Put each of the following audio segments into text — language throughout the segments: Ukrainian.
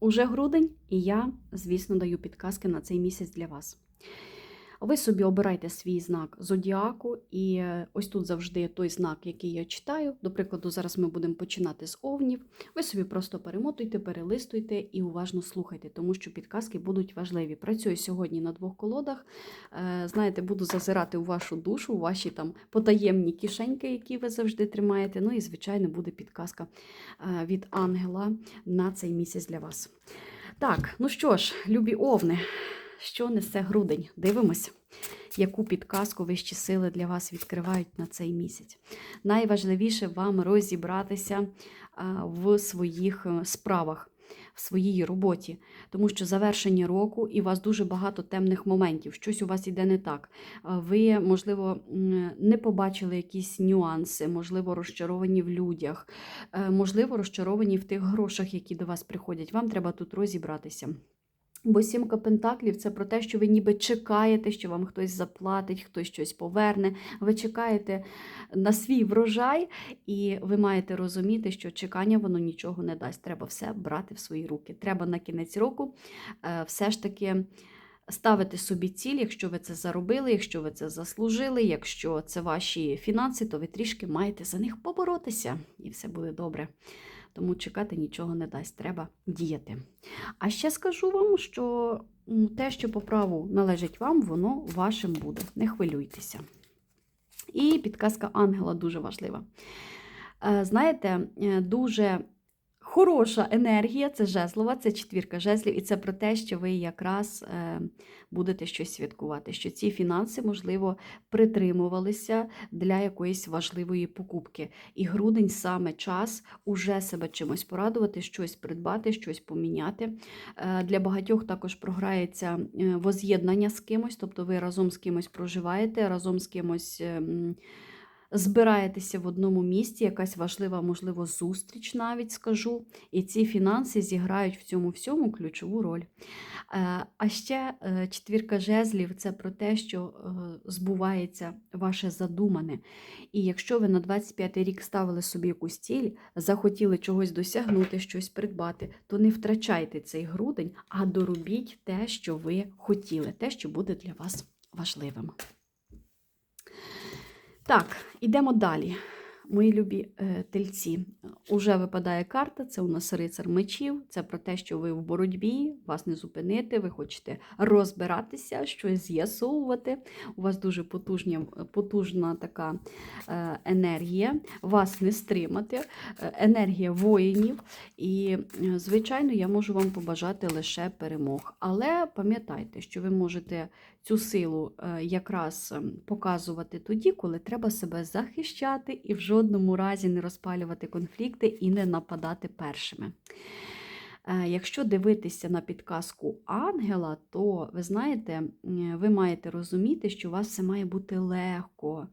Уже грудень, і я, звісно, даю підказки на цей місяць для вас. Ви собі обирайте свій знак зодіаку, і е, ось тут завжди той знак, який я читаю. До прикладу, зараз ми будемо починати з овнів. Ви собі просто перемотуйте, перелистуйте і уважно слухайте, тому що підказки будуть важливі. Працюю сьогодні на двох колодах. Е, Знаєте, буду зазирати у вашу душу, у ваші там потаємні кишеньки, які ви завжди тримаєте. Ну і, звичайно, буде підказка е, від ангела на цей місяць для вас. Так, ну що ж, любі овни, що несе грудень? Дивимось, яку підказку вищі сили для вас відкривають на цей місяць. Найважливіше вам розібратися в своїх е, справах, в своїй роботі, тому що завершення року і у вас дуже багато темних моментів, щось у вас іде не так. Ви, можливо, не побачили якісь нюанси, можливо, розчаровані в людях, е, можливо, розчаровані в тих грошах, які до вас приходять. Вам треба тут розібратися. Бо сімка пентаклів це про те, що ви ніби чекаєте, що вам хтось заплатить, хтось щось поверне. Ви чекаєте на свій врожай, і ви маєте розуміти, що чекання воно нічого не дасть. Треба все брати в свої руки. Треба на кінець року е, все ж таки. Ставити собі ціль, якщо ви це заробили, якщо ви це заслужили, якщо це ваші фінанси, то ви трішки маєте за них поборотися, і все буде добре. Тому чекати нічого не дасть, треба діяти. А ще скажу вам, що те, що по праву належить вам, воно вашим буде. Не хвилюйтеся. І підказка ангела дуже важлива. Е, Знаєте, е, дуже хороша енергія це жезлова, це четвірка жезлів, і це про те, що ви якраз е, будете щось святкувати, що ці фінанси, можливо, притримувалися для якоїсь важливої покупки. І грудень саме час уже себе чимось порадувати, щось придбати, щось поміняти. Е, Для багатьох також програється е, воз'єднання з кимось, тобто ви разом з кимось проживаєте, разом з кимось. Збираєтеся в одному місці, якась важлива, можливо, зустріч навіть скажу, і ці фінанси зіграють в цьому всьому ключову роль. Е, А ще е, четвірка жезлів це про те, що е, збувається ваше задумане. І якщо ви на 25-й рік ставили собі якусь ціль, захотіли чогось досягнути, щось придбати, то не втрачайте цей грудень, а доробіть те, що ви хотіли, те, що буде для вас важливим. Так, ідемо далі. Мої любі е, тельці. Уже випадає карта, це у нас рицар мечів. Це про те, що ви в боротьбі, вас не зупинити, ви хочете розбиратися, щось з'ясовувати. У вас дуже потужня, потужна така е, енергія, вас не стримати, е, енергія воїнів. І, звичайно, я можу вам побажати лише перемог. Але пам'ятайте, що ви можете цю силу е, якраз ем, показувати тоді, коли треба себе захищати і в жодному разі не розпалювати конфлікти і не нападати першими. Е, Якщо дивитися на підказку ангела, то ви знаєте, ви маєте розуміти, що у вас все має бути легко.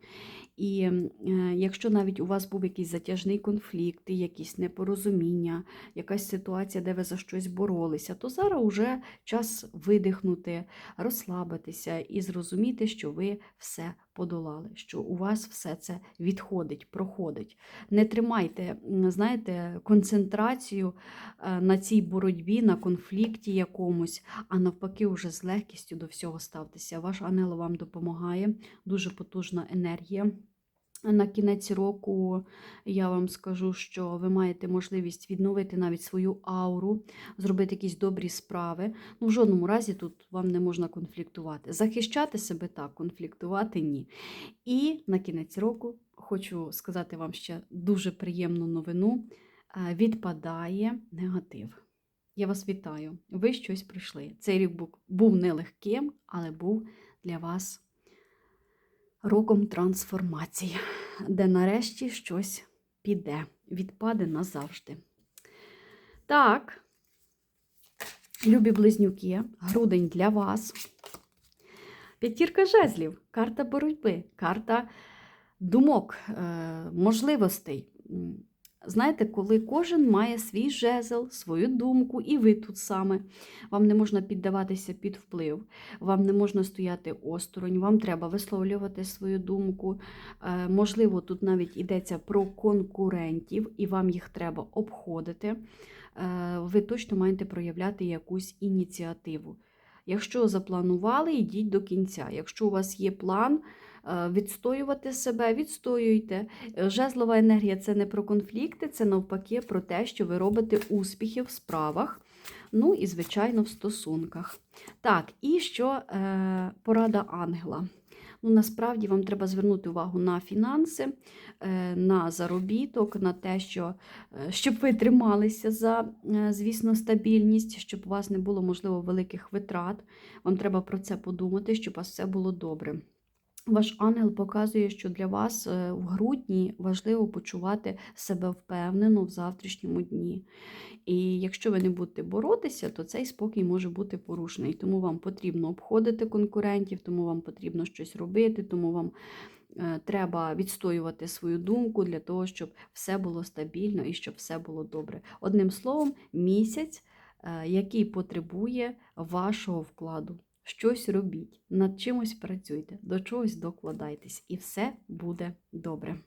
І е, якщо навіть у вас був якийсь затяжний конфлікт, якісь непорозуміння, якась ситуація, де ви за щось боролися, то зараз вже час видихнути, розслабитися і зрозуміти, що ви все подолали, що у вас все це відходить, проходить. Не тримайте, знаєте, концентрацію е, на цій боротьбі, на конфлікті якомусь, а навпаки, вже з легкістю до всього ставтеся. Ваш ангел вам допомагає, дуже потужна енергія. На кінець року я вам скажу, що ви маєте можливість відновити навіть свою ауру, зробити якісь добрі справи. Ну, в жодному разі тут вам не можна конфліктувати. Захищати себе так, конфліктувати ні. І на кінець року хочу сказати вам ще дуже приємну новину: Е, відпадає негатив. Я вас вітаю. Ви щось пройшли. Цей рік був нелегким, але був для вас роком трансформації, де нарешті щось піде, відпаде назавжди. Так, любі близнюки, грудень для вас. П'ятірка жезлів, карта боротьби, карта думок, е, можливостей. Знаєте, коли кожен має свій жезл, свою думку, і ви тут саме. Вам не можна піддаватися під вплив, вам не можна стояти осторонь, вам треба висловлювати свою думку. Е, Можливо, тут навіть йдеться про конкурентів, і вам їх треба обходити. ви точно маєте проявляти якусь ініціативу. Якщо запланували, йдіть до кінця. Якщо у вас є план е, відстоювати себе, відстоюйте. Е, Жезлова енергія це не про конфлікти, це навпаки про те, що ви робите успіхи в справах, ну і, звичайно, в стосунках. Так, і що е, порада ангела. Ну, насправді вам треба звернути увагу на фінанси, е, на заробіток, на те, що е, щоб ви трималися за, е, звісно, стабільність, щоб у вас не було, можливо, великих витрат. Вам треба про це подумати, щоб у вас все було добре. Ваш ангел показує, що для вас е, в грудні важливо почувати себе впевнено в завтрашньому дні. І якщо ви не будете боротися, то цей спокій може бути порушений. Тому вам потрібно обходити конкурентів, тому вам потрібно щось робити, тому вам е, треба відстоювати свою думку для того, щоб все було стабільно і щоб все було добре. Одним словом, місяць, е, який потребує вашого вкладу. Щось робіть, над чимось працюйте, до чогось докладайтесь, і все буде добре.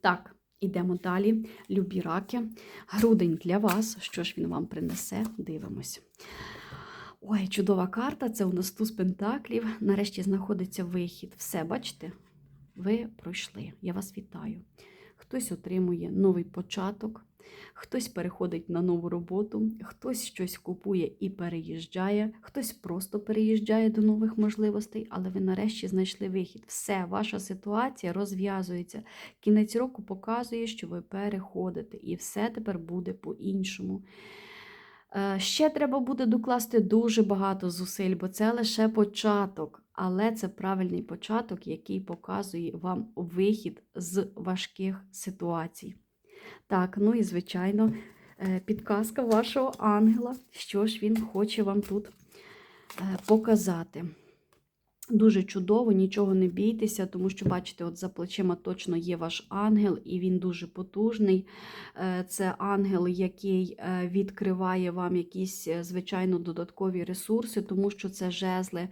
Так, ідемо далі. Любі раки. Грудень для вас. Що ж він вам принесе? Дивимось. Ой, чудова карта. Це у нас туз пентаклів. Нарешті знаходиться вихід. Все, бачите? Ви пройшли. Я вас вітаю. Хтось отримує новий початок, хтось переходить на нову роботу, хтось щось купує і переїжджає, хтось просто переїжджає до нових можливостей, але ви нарешті знайшли вихід. Все, ваша ситуація розв'язується. Кінець року показує, що ви переходите, і все тепер буде по-іншому. Е, Ще треба буде докласти дуже багато зусиль, бо це лише початок. Але це правильний початок, який показує вам вихід з важких ситуацій. Так, ну і звичайно, е, підказка вашого ангела, що ж він хоче вам тут е, показати. Дуже чудово, нічого не бійтеся, тому що, бачите, от за плечима точно є ваш ангел, і він дуже потужний. Е, Це ангел, який е, відкриває вам якісь, е, звичайно, додаткові ресурси, тому що це жезли.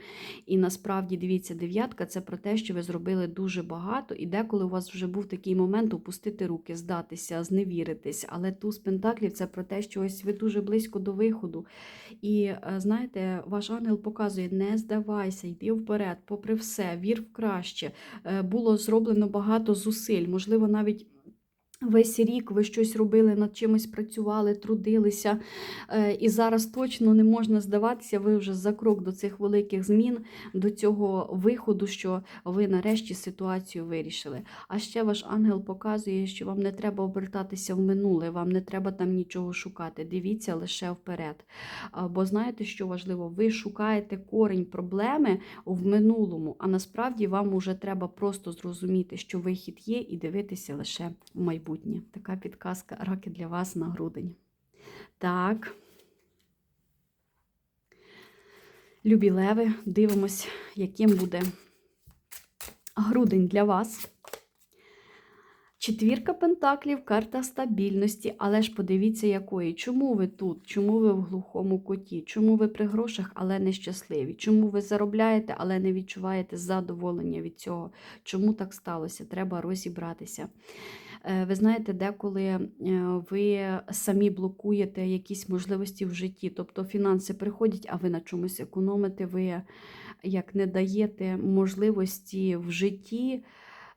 І насправді, дивіться, дев'ятка це про те, що ви зробили дуже багато, і деколи у вас вже був такий момент опустити руки, здатися, зневіритись. Але туз пентаклів це про те, що ось ви дуже близько до виходу. І знаєте, ваш ангел показує: не здавайся, йди вперед вперед, попри все, вір в краще. Е, було зроблено багато зусиль, можливо, навіть. Весь рік ви щось робили, над чимось працювали, трудилися, е, і зараз точно не можна здаватися, ви вже за крок до цих великих змін, до цього виходу, що ви нарешті ситуацію вирішили. А ще ваш ангел показує, що вам не треба обертатися в минуле, вам не треба там нічого шукати. Дивіться лише вперед. Бо знаєте, що важливо? Ви шукаєте корінь проблеми в минулому, а насправді вам вже треба просто зрозуміти, що вихід є, і дивитися лише в майбутнє майбутнє. Така підказка раки для вас на грудень. Так. Любі леви, дивимось, яким буде грудень для вас. Четвірка пентаклів, карта стабільності, але ж подивіться, якої. Чому ви тут? Чому ви в глухому коті? Чому ви при грошах, але не щасливі? Чому ви заробляєте, але не відчуваєте задоволення від цього? Чому так сталося? Треба розібратися. Е, ви знаєте, деколи е, ви самі блокуєте якісь можливості в житті, тобто фінанси приходять, а ви на чомусь економите, ви як не даєте можливості в житті.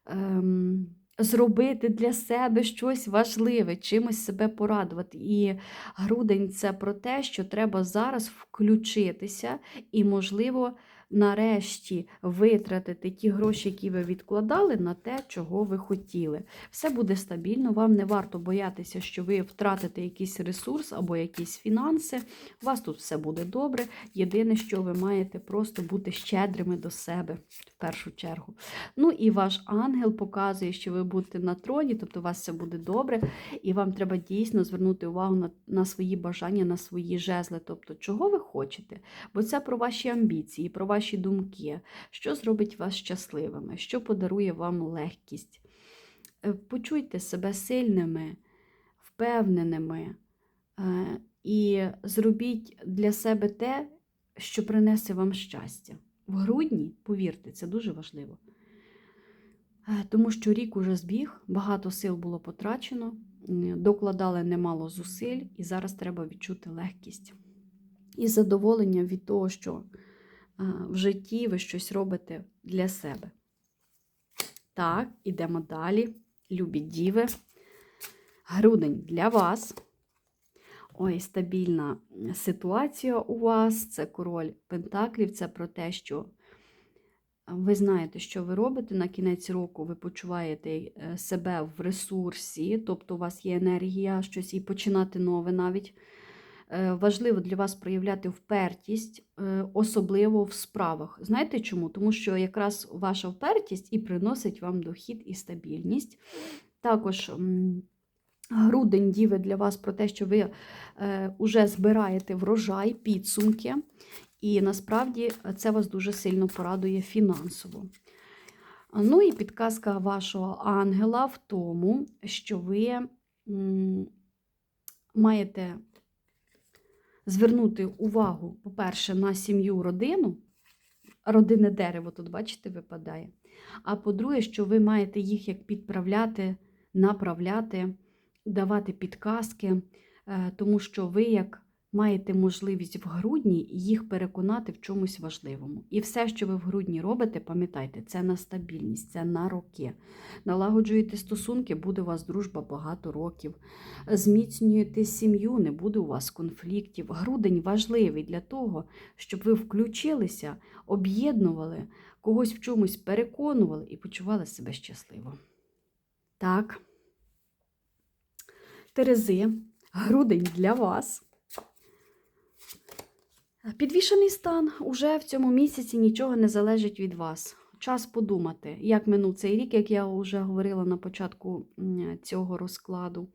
Ем, Зробити для себе щось важливе, чимось себе порадувати. І грудень це про те, що треба зараз включитися і, можливо, нарешті витратити ті гроші, які ви відкладали, на те, чого ви хотіли. Все буде стабільно, вам не варто боятися, що ви втратите якийсь ресурс або якісь фінанси. У вас тут все буде добре. Єдине, що ви маєте просто бути щедрими до себе в першу чергу. Ну і ваш ангел показує, що ви будете на троні, тобто у вас все буде добре, і вам треба дійсно звернути увагу на, на свої бажання, на свої жезли. Тобто, чого ви хочете? Бо це про ваші амбіції, про ваші думки, що зробить вас щасливими, що подарує вам легкість. Е, почуйте себе сильними, впевненими е, і зробіть для себе те, що принесе вам щастя. В грудні, повірте, це дуже важливо. Е, тому що рік уже збіг, багато сил було потрачено, докладали немало зусиль, і зараз треба відчути легкість і задоволення від того, що в житті ви щось робите для себе. Так, ідемо далі. Любі діви. Грудень для вас. Ой, стабільна ситуація у вас. Це король Пентаклів. Це про те, що ви знаєте, що ви робите. На кінець року ви почуваєте е, себе в ресурсі, тобто у вас є енергія, щось і починати нове навіть. Е, Важливо для вас проявляти впертість, е, особливо в справах. Знаєте чому? Тому що якраз ваша впертість і приносить вам дохід і стабільність. Також грудень діви для вас про те, що ви вже збираєте врожай, підсумки, і насправді це вас дуже сильно порадує фінансово. Ну і підказка вашого ангела в тому, що ви маєте звернути увагу, по-перше, на сім'ю, родину. Родинне дерево тут, бачите, випадає. А по-друге, що ви маєте їх як підправляти, направляти, давати підказки, е, тому що ви як маєте можливість в грудні їх переконати в чомусь важливому. І все, що ви в грудні робите, пам'ятайте, це на стабільність, це на роки. Налагоджуєте стосунки, буде у вас дружба багато років. Зміцнюєте сім'ю, не буде у вас конфліктів. Грудень важливий для того, щоб ви включилися, об'єднували, когось в чомусь переконували і почували себе щасливо. Так. Терези, грудень для вас. Підвішений стан уже в цьому місяці нічого не залежить від вас. Час подумати, як минув цей рік, як я вже говорила на початку цього розкладу.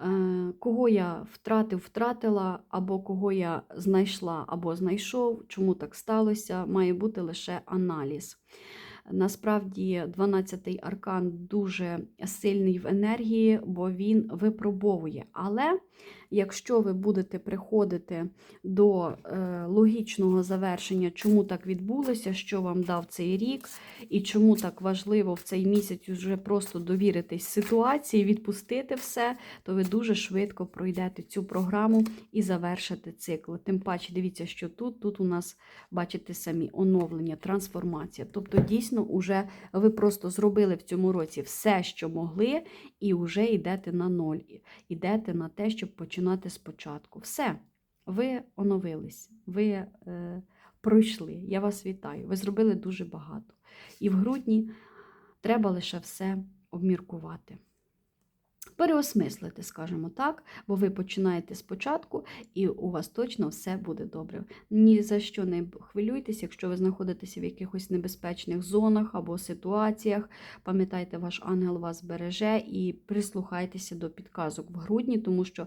Е, Кого я втратив, втратила, або кого я знайшла, або знайшов, чому так сталося, має бути лише аналіз. Насправді, 12-й аркан дуже сильний в енергії, бо він випробовує. Але якщо ви будете приходити до е, логічного завершення, чому так відбулося, що вам дав цей рік, і чому так важливо в цей місяць вже просто довіритись ситуації, відпустити все, то ви дуже швидко пройдете цю програму і завершите цикл. Тим паче, дивіться, що тут, тут у нас, бачите самі, оновлення, трансформація. Тобто, дійсно, уже ви просто зробили в цьому році все, що могли, і вже йдете на ноль. Йдете на те, щоб починати спочатку. Все, ви оновились, ви е, пройшли. Я вас вітаю. Ви зробили дуже багато. І в грудні треба лише все обміркувати. Переосмислити, скажімо так, бо ви починаєте спочатку, і у вас точно все буде добре. Ні за що не хвилюйтесь, якщо ви знаходитеся в якихось небезпечних зонах або ситуаціях. Пам'ятайте, ваш ангел вас береже і прислухайтеся до підказок в грудні, тому що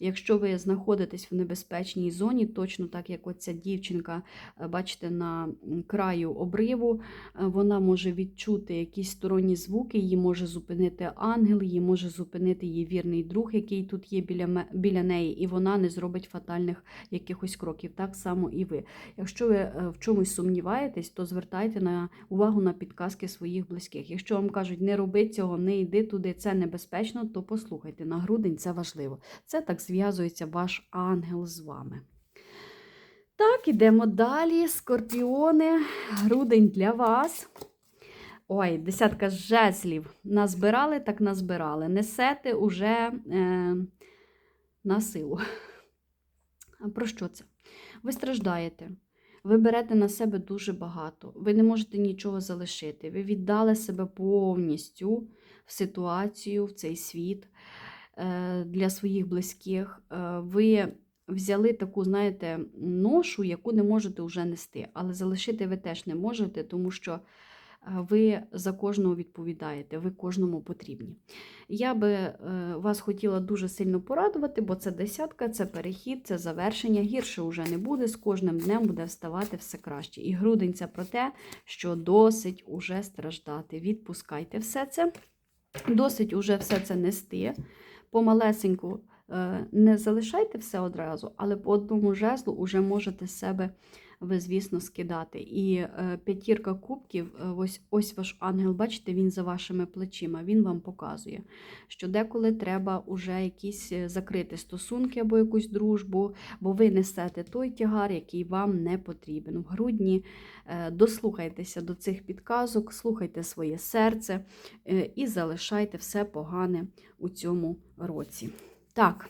якщо ви знаходитесь в небезпечній зоні, точно так як оця дівчинка, е, бачите, на краю обриву, е, вона може відчути якісь сторонні звуки, її може зупинити ангел, її може зупинити її вірний друг, який тут є біля, біля неї, і вона не зробить фатальних якихось кроків. Так само і ви. Якщо ви е, в чомусь сумніваєтесь, то звертайте на увагу на підказки своїх близьких. Якщо вам кажуть, не роби цього, не йди туди, це небезпечно, то послухайте. На грудень це важливо. Це так зв'язується ваш ангел з вами. Так, ідемо далі. Скорпіони, грудень для вас. Ой, десятка жезлів. Назбирали, так назбирали. Несете уже е, на силу. А про що це? Ви страждаєте. Ви берете на себе дуже багато. Ви не можете нічого залишити. Ви віддали себе повністю в ситуацію, в цей світ е, для своїх близьких. Е, ви взяли таку, знаєте, ношу, яку не можете вже нести. Але залишити ви теж не можете, тому що ви за кожного відповідаєте, ви кожному потрібні. Я би е, вас хотіла дуже сильно порадувати, бо це десятка, це перехід, це завершення. Гірше вже не буде. З кожним днем буде вставати все краще. І грудень це про те, що досить уже страждати. Відпускайте все це, досить уже все це нести. Помалесеньку е, не залишайте все одразу, але по одному жезлу вже можете себе ви, звісно, скидати. І е, п'ятірка кубків, е, ось, ось ваш ангел, бачите, він за вашими плечима, він вам показує, що деколи треба уже якісь е, закрити стосунки або якусь дружбу, бо ви несете той тягар, який вам не потрібен. В грудні дослухайтеся до цих підказок, слухайте своє серце і залишайте все погане у цьому році. Так,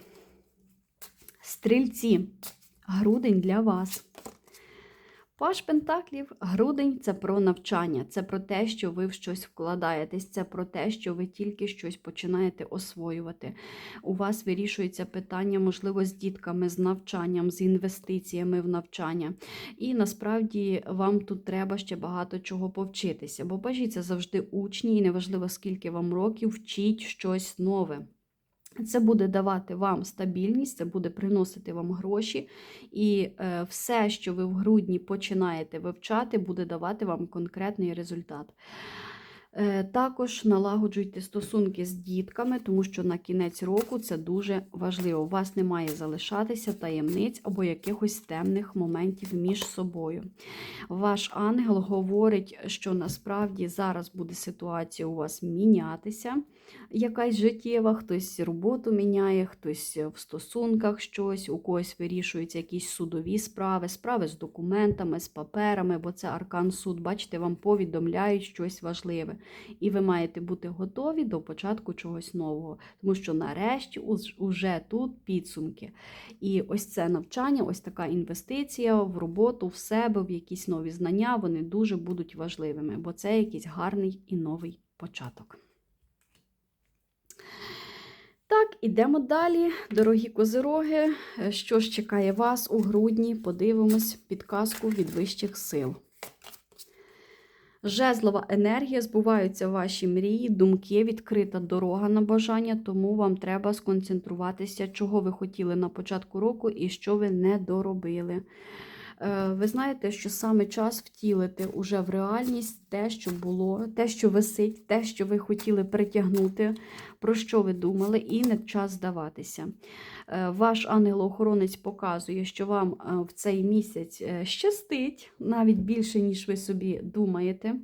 стрільці, грудень для вас. Паш Пентаклів, грудень це про навчання, це про те, що ви в щось вкладаєтесь, це про те, що ви тільки щось починаєте освоювати. У вас вирішується питання, можливо, з дітками, з навчанням, з інвестиціями в навчання. І насправді вам тут треба ще багато чого повчитися, бо бажі це завжди учні, і неважливо, скільки вам років, вчіть щось нове. Це буде давати вам стабільність, це буде приносити вам гроші, і е, все, що ви в грудні починаєте вивчати, буде давати вам конкретний результат. Е, Також налагоджуйте стосунки з дітками, тому що на кінець року це дуже важливо. У вас не має залишатися таємниць або якихось темних моментів між собою. Ваш ангел говорить, що насправді зараз буде ситуація у вас мінятися, якась життєва, хтось роботу міняє, хтось в стосунках щось, у когось вирішуються якісь судові справи, справи з документами, з паперами, бо це аркан суд. Бачите, вам повідомляють щось важливе. І ви маєте бути готові до початку чогось нового, тому що нарешті уж- уже тут підсумки. І ось це навчання, ось така інвестиція в роботу, в себе, в якісь нові знання, вони дуже будуть важливими, бо це якийсь гарний і новий початок. Так, ідемо далі. Дорогі козироги. Е, Що ж чекає вас у грудні? Подивимось підказку від вищих сил. Жезлова енергія, збуваються ваші мрії, думки, відкрита дорога на бажання, тому вам треба сконцентруватися, чого ви хотіли на початку року і що ви не доробили. Е, Ви знаєте, що саме час втілити уже в реальність те, що було, те, що висить, те, що ви хотіли притягнути, про що ви думали, і не час здаватися. Е, Ваш ангел-охоронець показує, що вам е, в цей місяць щастить навіть більше, ніж ви собі думаєте.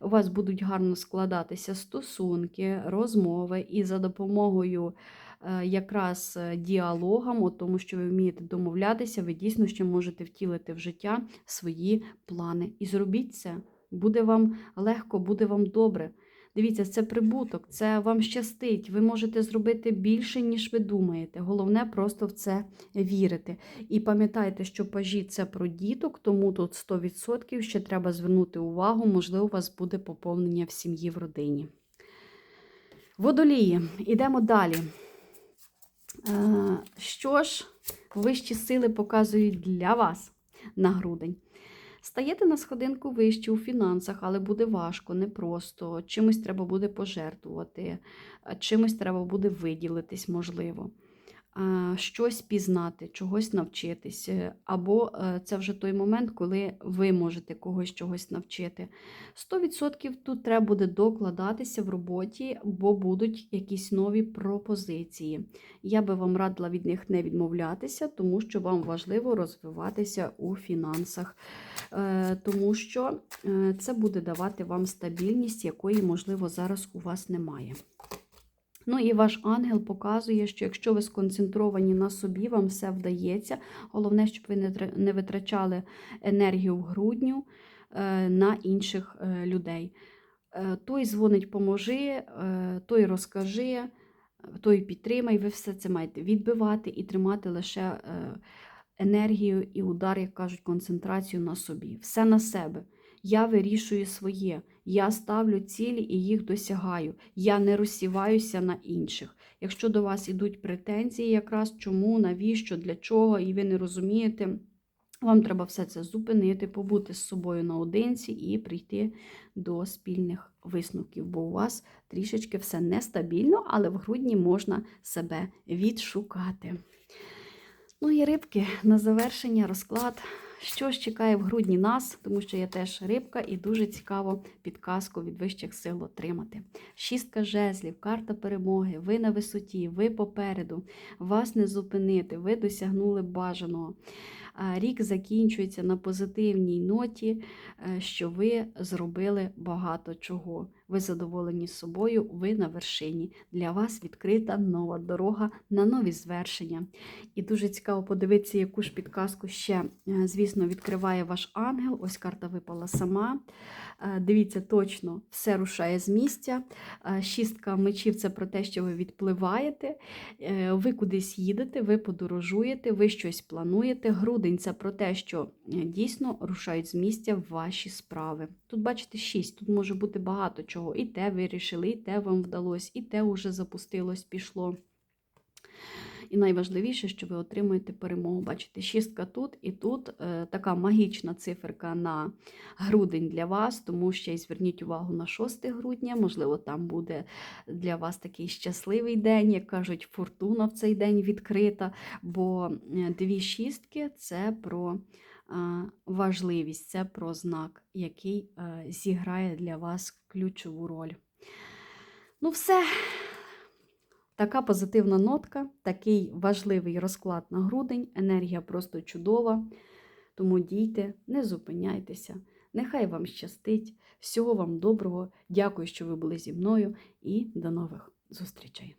У вас будуть гарно складатися стосунки, розмови, і за допомогою якраз е, діалогам, от тому що ви вмієте домовлятися, ви дійсно ще можете втілити в життя свої плани. І зробіть це. Буде вам легко, буде вам добре. Дивіться, це прибуток, це вам щастить. Ви можете зробити більше, ніж ви думаєте. Головне просто в це вірити. І пам'ятайте, що пажі це про діток, тому тут 100% ще треба звернути увагу, можливо, у вас буде поповнення в сім'ї в родині. Водолії, ідемо далі. Е, Що ж вищі сили показують для вас на грудень? Стаєте на сходинку вище у фінансах, але буде важко, непросто. Чимось треба буде пожертвувати, е, чимось треба буде виділитись, можливо. Щось пізнати, чогось навчитись. Е, Або е, це вже той момент, коли ви можете когось чогось навчити. 100% тут треба буде докладатися в роботі, бо будуть якісь нові пропозиції. Я би вам радила від них не відмовлятися, тому що вам важливо розвиватися у фінансах, Е, тому що це буде давати вам стабільність, якої, можливо, зараз у вас немає. Ну і ваш ангел показує, що якщо ви сконцентровані на собі, вам все вдається. Головне, щоб ви не витрачали енергію в грудню е, на інших е, людей. Е, Той дзвонить, поможи, той розкажи, той підтримай. Ви все це маєте відбивати і тримати лише енергію і удар, як кажуть, концентрацію на собі. Все на себе. Я вирішую своє. Я ставлю цілі і їх досягаю. Я не розсіваюся на інших. Якщо до вас ідуть претензії, якраз чому, навіщо, для чого, і ви не розумієте, вам треба все це зупинити, побути з собою наодинці і прийти до спільних висновків, бо у вас трішечки все нестабільно, але в грудні можна себе відшукати. Ну і рибки на завершення розклад. Що ж чекає в грудні нас, тому що я теж рибка і дуже цікаво підказку від вищих сил отримати. Шістка жезлів, карта перемоги, ви на висоті, ви попереду, вас не зупинити, ви досягнули бажаного. Рік закінчується на позитивній ноті, е, що ви зробили багато чого. Ви задоволені собою, ви на вершині. Для вас відкрита нова дорога на нові звершення. І дуже цікаво подивитися, яку ж підказку ще, е, звісно, відкриває ваш ангел. Ось карта випала сама. Е, Дивіться, точно все рушає з місця. Е, Шістка мечів це про те, що ви відпливаєте, ви кудись їдете, ви подорожуєте, ви щось плануєте. Грудень це про те, що дійсно рушають з місця ваші справи. Тут, бачите, шість, тут може бути багато чого. І те вирішили, і те вам вдалося, і те вже запустилось, пішло. І найважливіше, що ви отримуєте перемогу. Бачите, шістка тут і тут е, така магічна циферка на грудень для вас, тому ще й зверніть увагу на 6 грудня. Можливо, там буде для вас такий щасливий день, як кажуть, фортуна в цей день відкрита. Бо е, дві шістки це про важливість, це про знак, який е, зіграє для вас ключову роль. Ну, все. Така позитивна нотка, такий важливий розклад на грудень, енергія просто чудова. Тому дійте, не зупиняйтеся. Нехай вам щастить. Всього вам доброго. Дякую, що ви були зі мною, і до нових зустрічей.